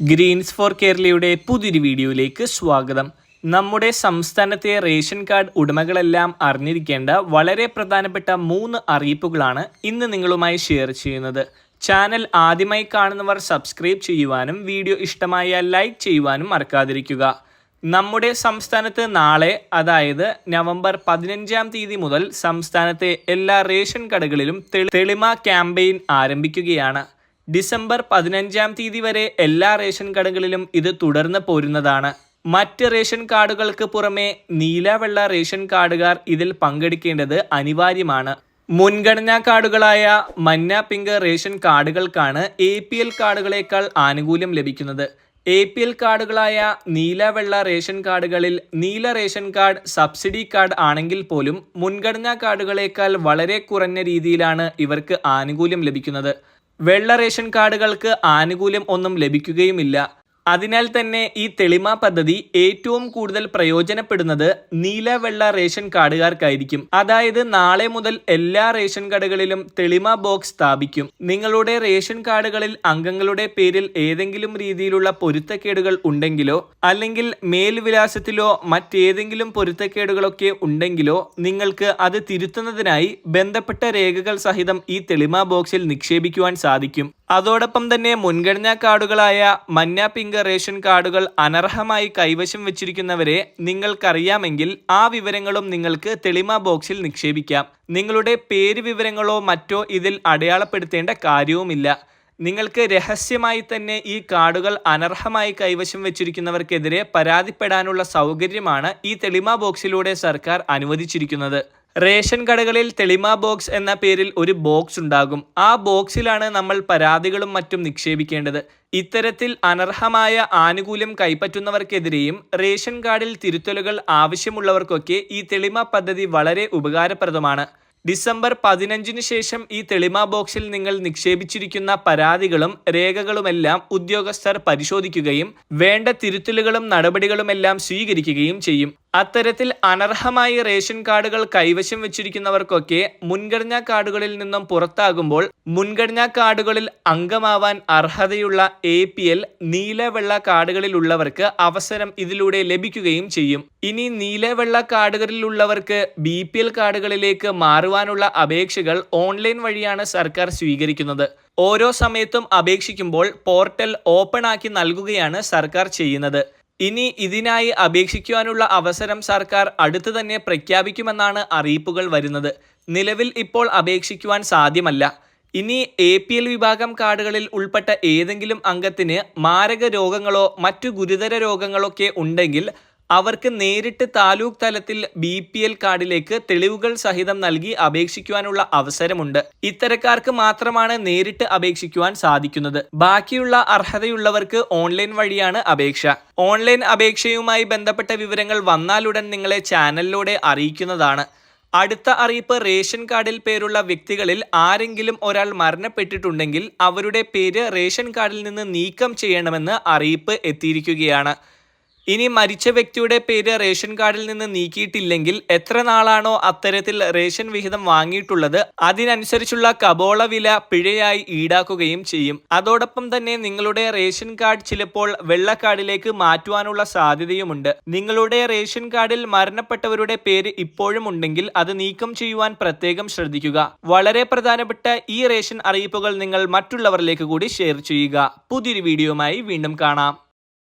Green's four കേരളയുടെ പുതിയൊരു വീഡിയോയിലേക്ക് സ്വാഗതം. നമ്മുടെ സംസ്ഥാനത്തെ റേഷൻ കാർഡ് ഉടമകളെല്ലാം അറിഞ്ഞിരിക്കേണ്ട വളരെ പ്രധാനപ്പെട്ട മൂന്ന് അറിയിപ്പുകളാണ് ഇന്ന് നിങ്ങളുമായി ഷെയർ ചെയ്യുന്നത്. ചാനൽ ആദ്യമായി കാണുന്നവർ സബ്സ്ക്രൈബ് ചെയ്യുവാനും വീഡിയോ ഇഷ്ടമായാൽ ലൈക്ക് ചെയ്യുവാനും മറക്കാതിരിക്കുക. നമ്മുടെ സംസ്ഥാനത്ത് നാളെ അതായത് നവംബർ പതിനഞ്ചാം തീയതി മുതൽ സംസ്ഥാനത്തെ എല്ലാ റേഷൻ കടകളിലും തെളിമ ക്യാമ്പയിൻ ആരംഭിക്കുകയാണ്. ഡിസംബർ പതിനഞ്ചാം തീയതി വരെ എല്ലാ റേഷൻ കടകളിലും ഇത് തുടർന്ന് പോരുന്നതാണ്. മറ്റ് റേഷൻ കാർഡുകൾക്ക് പുറമെ നീലവെള്ള റേഷൻ കാർഡുകാർ ഇതിൽ പങ്കെടുക്കേണ്ടത് അനിവാര്യമാണ്. മുൻഗണനാ കാർഡുകളായ മഞ്ഞ പിങ്ക് റേഷൻ കാർഡുകൾക്കാണ് എ പി എൽ കാർഡുകളേക്കാൾ ആനുകൂല്യം ലഭിക്കുന്നത്. എ പി എൽ കാർഡുകളായ നീലവെള്ള റേഷൻ കാർഡുകളിൽ നീല റേഷൻ കാർഡ് സബ്സിഡി കാർഡ് ആണെങ്കിൽ പോലും മുൻഗണനാ കാർഡുകളേക്കാൾ വളരെ കുറഞ്ഞ രീതിയിലാണ് ഇവർക്ക് ആനുകൂല്യം ലഭിക്കുന്നത്. വെള്ള റേഷൻ കാർഡുകൾക്ക് ആനുകൂല്യം ഒന്നും ലഭിക്കുകയുമില്ല. അതിനാൽ തന്നെ ഈ തെളിമ പദ്ധതി ഏറ്റവും കൂടുതൽ പ്രയോജനപ്പെടുന്നത് നീല വെള്ള റേഷൻ കാർഡുകാർക്കായിരിക്കും. അതായത് നാളെ മുതൽ എല്ലാ റേഷൻ കടകളിലും തെളിമ ബോക്സ് സ്ഥാപിക്കും. നിങ്ങളുടെ റേഷൻ കാർഡുകളിൽ അംഗങ്ങളുടെ പേരിൽ ഏതെങ്കിലും രീതിയിലുള്ള പൊരുത്തക്കേടുകൾ ഉണ്ടെങ്കിലോ അല്ലെങ്കിൽ മേൽവിലാസത്തിലോ മറ്റേതെങ്കിലും പൊരുത്തക്കേടുകളൊക്കെ ഉണ്ടെങ്കിലോ നിങ്ങൾക്ക് അത് തിരുത്തുന്നതിനായി ബന്ധപ്പെട്ട രേഖകൾ സഹിതം ഈ തെളിമ ബോക്സിൽ നിക്ഷേപിക്കുവാൻ സാധിക്കും. അതോടൊപ്പം തന്നെ മുൻഗണനാ കാർഡുകളായ മഞ്ഞ പിങ്ക് റേഷൻ കാർഡുകൾ അനർഹമായി കൈവശം വെച്ചിരിക്കുന്നവരെ നിങ്ങൾക്കറിയാമെങ്കിൽ ആ വിവരങ്ങളും നിങ്ങൾക്ക് തെളിമ ബോക്സിൽ നിക്ഷേപിക്കാം. നിങ്ങളുടെ പേര് വിവരങ്ങളോ മറ്റോ ഇതിൽ അടയാളപ്പെടുത്തേണ്ട കാര്യവുമില്ല. നിങ്ങൾക്ക് രഹസ്യമായി തന്നെ ഈ കാർഡുകൾ അനർഹമായി കൈവശം വെച്ചിരിക്കുന്നവർക്കെതിരെ പരാതിപ്പെടാനുള്ള സൗകര്യമാണ് ഈ തെളിമ ബോക്സിലൂടെ സർക്കാർ അനുവദിച്ചിരിക്കുന്നത്. റേഷൻ കടകളിൽ തെളിമ ബോക്സ് എന്ന പേരിൽ ഒരു ബോക്സ് ഉണ്ടാകും. ആ ബോക്സിലാണ് നമ്മൾ പരാതികളും മറ്റും നിക്ഷേപിക്കേണ്ടത്. ഇത്തരത്തിൽ അനർഹമായ ആനുകൂല്യം കൈപ്പറ്റുന്നവർക്കെതിരെയും റേഷൻ കാർഡിൽ തിരുത്തലുകൾ ആവശ്യമുള്ളവർക്കൊക്കെ ഈ തെളിമ പദ്ധതി വളരെ ഉപകാരപ്രദമാണ്. ഡിസംബർ പതിനഞ്ചിന് ശേഷം ഈ തെളിമ ബോക്സിൽ നിങ്ങൾ നിക്ഷേപിച്ചിരിക്കുന്ന പരാതികളും രേഖകളുമെല്ലാം ഉദ്യോഗസ്ഥർ പരിശോധിക്കുകയും വേണ്ട തിരുത്തലുകളും നടപടികളുമെല്ലാം സ്വീകരിക്കുകയും ചെയ്യും. അത്തരത്തിൽ അനർഹമായി റേഷൻ കാർഡുകൾ കൈവശം വെച്ചിരിക്കുന്നവർക്കൊക്കെ മുൻഗണനാ കാർഡുകളിൽ നിന്നും പുറത്താകുമ്പോൾ മുൻഗണനാ കാർഡുകളിൽ അംഗമാവാൻ അർഹതയുള്ള എ പി എൽ നീലവെള്ള കാർഡുകളിലുള്ളവർക്ക് അവസരം ഇതിലൂടെ ലഭിക്കുകയും ചെയ്യും. ഇനി നീലവെള്ള കാർഡുകളിലുള്ളവർക്ക് ബി പി എൽ കാർഡുകളിലേക്ക് മാറുവാനുള്ള അപേക്ഷകൾ ഓൺലൈൻ വഴിയാണ് സർക്കാർ സ്വീകരിക്കുന്നത്. ഓരോ സമയത്തും അപേക്ഷിക്കുമ്പോൾ പോർട്ടൽ ഓപ്പൺ ആക്കി നൽകുകയാണ് സർക്കാർ ചെയ്യുന്നത്. ഇനി ഇതിനായി അപേക്ഷിക്കുവാനുള്ള അവസരം സർക്കാർ അടുത്തു തന്നെ പ്രഖ്യാപിക്കുമെന്നാണ് അറിയിപ്പുകൾ വരുന്നത്. നിലവിൽ ഇപ്പോൾ അപേക്ഷിക്കുവാൻ സാധ്യമല്ല. ഇനി എ പി എൽ വിഭാഗം കാർഡുകളിൽ ഉൾപ്പെട്ട ഏതെങ്കിലും അംഗത്തിന് മാരക രോഗങ്ങളോ മറ്റു ഗുരുതര രോഗങ്ങളൊക്കെ ഉണ്ടെങ്കിൽ അവർക്ക് നേരിട്ട് താലൂക്ക് തലത്തിൽ ബി പി എൽ കാർഡിലേക്ക് തെളിവുകൾ സഹിതം നൽകി അപേക്ഷിക്കുവാനുള്ള അവസരമുണ്ട്. ഇത്തരക്കാർക്ക് മാത്രമാണ് നേരിട്ട് അപേക്ഷിക്കുവാൻ സാധിക്കുന്നത്. ബാക്കിയുള്ള അർഹതയുള്ളവർക്ക് ഓൺലൈൻ വഴിയാണ് അപേക്ഷ. ഓൺലൈൻ അപേക്ഷയുമായി ബന്ധപ്പെട്ട വിവരങ്ങൾ വന്നാലുടൻ നിങ്ങളെ ചാനലിലൂടെ അറിയിക്കുന്നതാണ്. അടുത്ത അറിയിപ്പ് റേഷൻ കാർഡിൽ പേരുള്ള വ്യക്തികളിൽ ആരെങ്കിലും ഒരാൾ മരണപ്പെട്ടിട്ടുണ്ടെങ്കിൽ അവരുടെ പേര് റേഷൻ കാർഡിൽ നിന്ന് നീക്കം ചെയ്യണമെന്ന് അറിയിപ്പ് എത്തിയിരിക്കുകയാണ്. ഇനി മരിച്ച വ്യക്തിയുടെ പേര് റേഷൻ കാർഡിൽ നിന്ന് നീക്കിയിട്ടില്ലെങ്കിൽ എത്ര നാളാണോ അത്തരത്തിൽ റേഷൻ വിഹിതം വാങ്ങിയിട്ടുള്ളത്? അതിനനുസരിച്ചുള്ള കബോള വില പിഴയായി ഈടാക്കുകയും ചെയ്യും. അതോടൊപ്പം തന്നെ നിങ്ങളുടെ റേഷൻ കാർഡ് ചിലപ്പോൾ വെള്ള കാർഡിലേക്ക് മാറ്റുവാനുള്ള സാധ്യതയുമുണ്ട്. നിങ്ങളുടെ റേഷൻ കാർഡിൽ മരണപ്പെട്ടവരുടെ പേര് ഇപ്പോഴും ഉണ്ടെങ്കിൽ അത് നീക്കം ചെയ്യുവാൻ പ്രത്യേകം ശ്രദ്ധിക്കുക. വളരെ പ്രധാനപ്പെട്ട ഈ റേഷൻ അറിയിപ്പുകൾ നിങ്ങൾ മറ്റുള്ളവരിലേക്ക് കൂടി ഷെയർ ചെയ്യുക. പുതിയൊരു വീഡിയോയുമായി വീണ്ടും കാണാം.